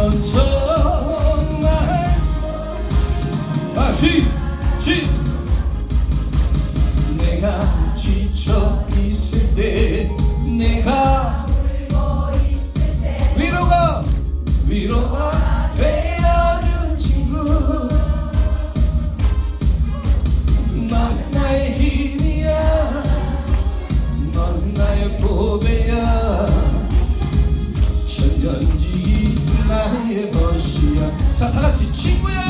넌 정말 아, 쉬! 쉬! 내가 지쳐 있을 때 내가 위로가 위로가 되어준 친구 넌 나의 힘이야 넌 나의 보배야 천년지 자 다 같이 친구야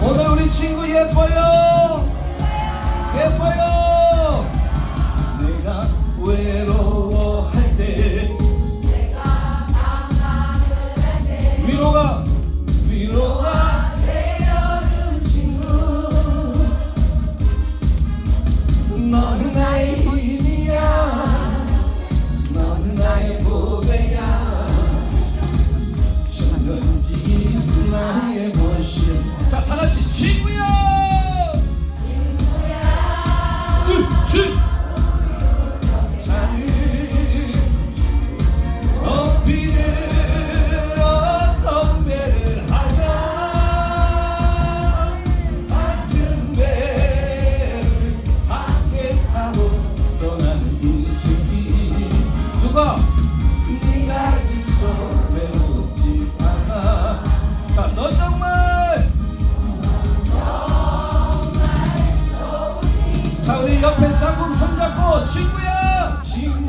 오늘 우리 친구 예뻐요 자 우리 옆에 자국 손잡고 친구야! 친구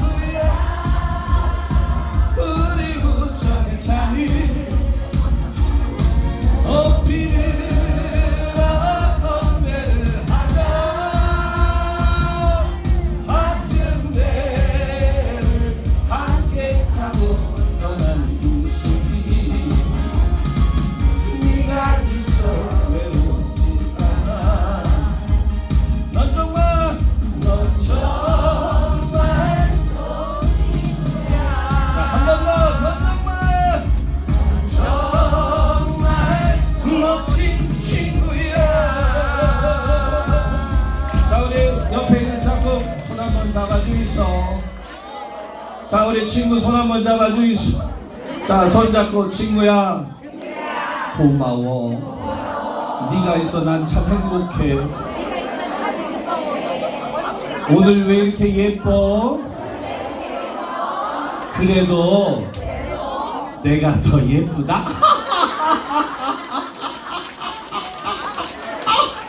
잡아주이소 자 우리 친구 손 한번 잡아주이소 자손 잡고 친구야. 고마워. 네가 있어 난 참 행복해. 오늘 왜 이렇게 예뻐? 그래도 내가 더 예쁘다.